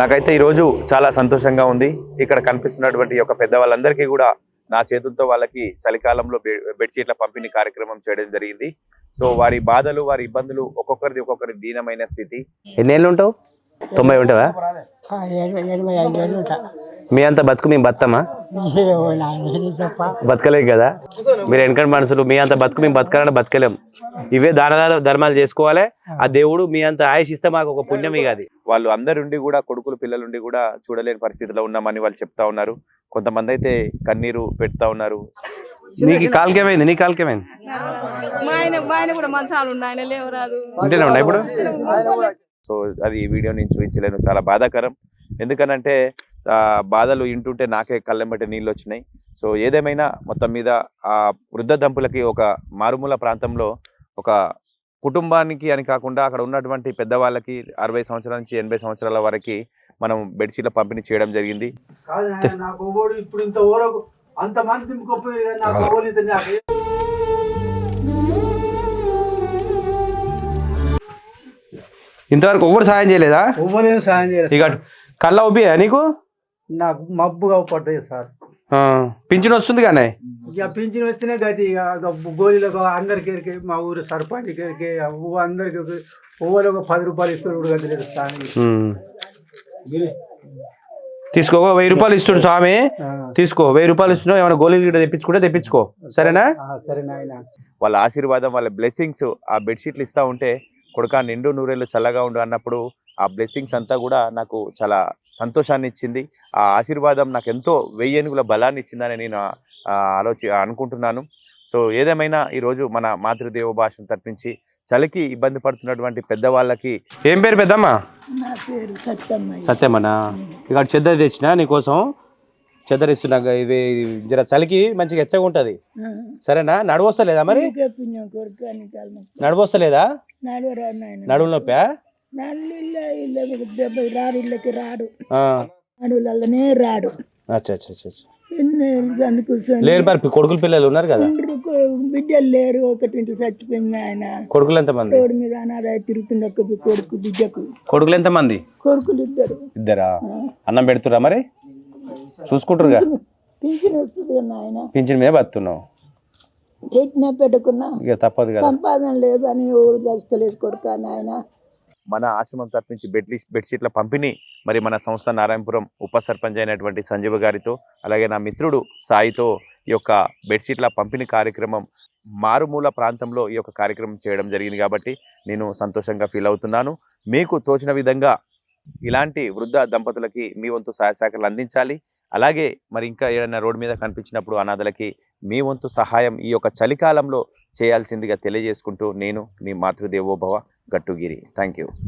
నాకైతే ఈరోజు చాలా సంతోషంగా ఉంది. ఇక్కడ కనిపిస్తున్నటువంటి ఈ యొక్క పెద్దవాళ్ళందరికీ కూడా నా చేతులతో వాళ్ళకి చలికాలంలో బెడ్షీట్ల పంపిణీ కార్యక్రమం చేయడం జరిగింది. సో వారి బాధలు వారి ఇబ్బందులు ఒక్కొక్కరిది ఒక్కొక్కరి దీనమైన స్థితి. ఎన్నేళ్ళు ఉంటావు? తొంభై ఉంటావా? మీ అంత బతుకు మేము బతమా బతకలేం కదా? మీరు వెనకటి మనుషులు మీ అంత బతుకు మేము బతకాలంటే బతకలేం. ఇవే దానాలు ధర్మాలు చేసుకోవాలి. ఆ దేవుడు మీ అంత ఆయుష్ ఇస్తే మాకు ఒక పుణ్యం ఇక అది. వాళ్ళు అందరుండి కూడా కొడుకులు పిల్లలుండి కూడా చూడలేని పరిస్థితిలో ఉన్నామని వాళ్ళు చెప్తా ఉన్నారు. కొంతమంది అయితే కన్నీరు పెడతా ఉన్నారు. నీకు కాలుకేమైంది? నీ కాలుకేమైంది? ఇప్పుడు? సో అది ఈ వీడియో నేను చూపించలేను. చాలా బాధాకరం. ఎందుకనంటే ఆ బాధలు వింటుంటే నాకే కళ్ళెంబటి నీళ్ళు వచ్చినాయి సో ఏదేమైనా మొత్తం మీద ఆ వృద్ధ దంపులకి ఒక మారుమూల ప్రాంతంలో ఒక కుటుంబానికి అని కాకుండా అక్కడ ఉన్నటువంటి పెద్దవాళ్ళకి అరవై సంవత్సరాల నుంచి ఎనభై సంవత్సరాల వరకు మనం బెడ్షీట్ల పంపిణీ చేయడం జరిగింది. ఇప్పుడు ఇంత ఇంతవరకు ఒక్కరు సాయం చేయలేదా? ఎవ్వరేం సాయం చేయలేదు. ఇక కళ్ళ ఉబ్బియా నీకు? నాకు మబ్బుగా పడ్డాయి సార్. ఆ, పింఛన్ వస్తుంది కానీ? ఇక పింఛన్ వస్తేనే గతి. ఇక గోళీలకు అందరికి ఎరికే మా ఊరు సర్పంచ్కి అందరికి ఓవలు ఒక పది రూపాయలు ఇస్తారు గతి లేదు స్వామి. తీసుకో వెయ్యి రూపాయలు ఇస్తుడు స్వామి. తీసుకో వెయ్యి రూపాయలు ఇస్తున్నావు ఏమైనా గోళీలు గిట్ట తెప్పించుకుంటే తెప్పించుకో. సరేనా? ఆ, సరే నాయన. వాళ్ళ ఆశీర్వాదం వాళ్ళ బ్లెస్సింగ్స్ ఆ బెడ్షీట్లు ఇస్తా ఉంటే కొడుక నిండు నూరేళ్ళు చల్లగా ఉండు అన్నప్పుడు ఆ బ్లెస్సింగ్స్ అంతా కూడా నాకు చాలా సంతోషాన్ని ఇచ్చింది ఆ ఆశీర్వాదం నాకు ఎంతో వెయ్యనుగుల బలాన్ని ఇచ్చిందని నేను ఆలోచి అనుకుంటున్నాను. సో ఏదేమైనా ఈరోజు మన మాతృదేవ భాషను తప్పించి చలికి ఇబ్బంది పడుతున్నటువంటి పెద్దవాళ్ళకి ఏం పేరు పెద్దమ్మా? నా పేరు సత్యమ్మ సత్యమన్నా ఇక్కడ చెద్దరి తెచ్చిన నీకోసం చెద్దరు ఇస్తున్నా ఇవి జర చలికి మంచిగా ఎచ్చగా ఉంటుంది. సరేనా? నడవస్తలేదా మరి? నడవస్తలేదా? నడువు నొప్పా? నల్లు ఇల్ల ఇళ్ళ దెబ్బ రాడు ఇళ్ళకి రాడు. ఆ, నడువులనే రాడు. అచ్చా అచ్చా అచ్చా. ఎన్ని కూర్చొని లేరు మరి కొడుకులు పిల్లలు ఉన్నారు కదా? బిడ్డలు లేరు ఒకటి చచ్చిపోయింది ఆయన. కొడుకులు ఎంతమంది? రోడ్డు మీద అనాథ తిరుగుతుంది ఒక కొడుకు బిడ్డకు. కొడుకులు ఎంతమంది? కొడుకులు ఇద్దరు. ఇద్దరా? అన్నం పెడుతురా మరి? చూసుకుంటారుగా పింఛన్ వస్తుంది నాయన పింఛన్ మీద బతున్నావు పెట్టినా పెట్టకున్నా. ఇక తప్పదు కదా. సంపాదన లేదు అని ఎవరు దలుస్తలేదు కొడుక నాయన మన ఆశ్రమం తరఫు బెడ్లీ బెడ్షీట్ల పంపిణీ మరి మన సంస్థ నారాయణపురం ఉప సర్పంచ్ అయినటువంటి సంజీవ గారితో అలాగే నా మిత్రుడు సాయితో ఈ యొక్క బెడ్షీట్ల పంపిణీ కార్యక్రమం మారుమూల ప్రాంతంలో ఈ యొక్క కార్యక్రమం చేయడం జరిగింది కాబట్టి నేను సంతోషంగా ఫీల్ అవుతున్నాను. మీకు తోచిన విధంగా ఇలాంటి వృద్ధ దంపతులకి మీ వంతు సహాయ శాఖలు అందించాలి. అలాగే మరి ఇంకా ఏదైనా రోడ్డు మీద కనిపించినప్పుడు అనాథలకి మీ వంతు సహాయం ఈ యొక్క చలికాలంలో చేయాల్సిందిగా తెలియజేసుకుంటూ నేను మీ మాతృదేవోభవ Gattugiri. Thank you.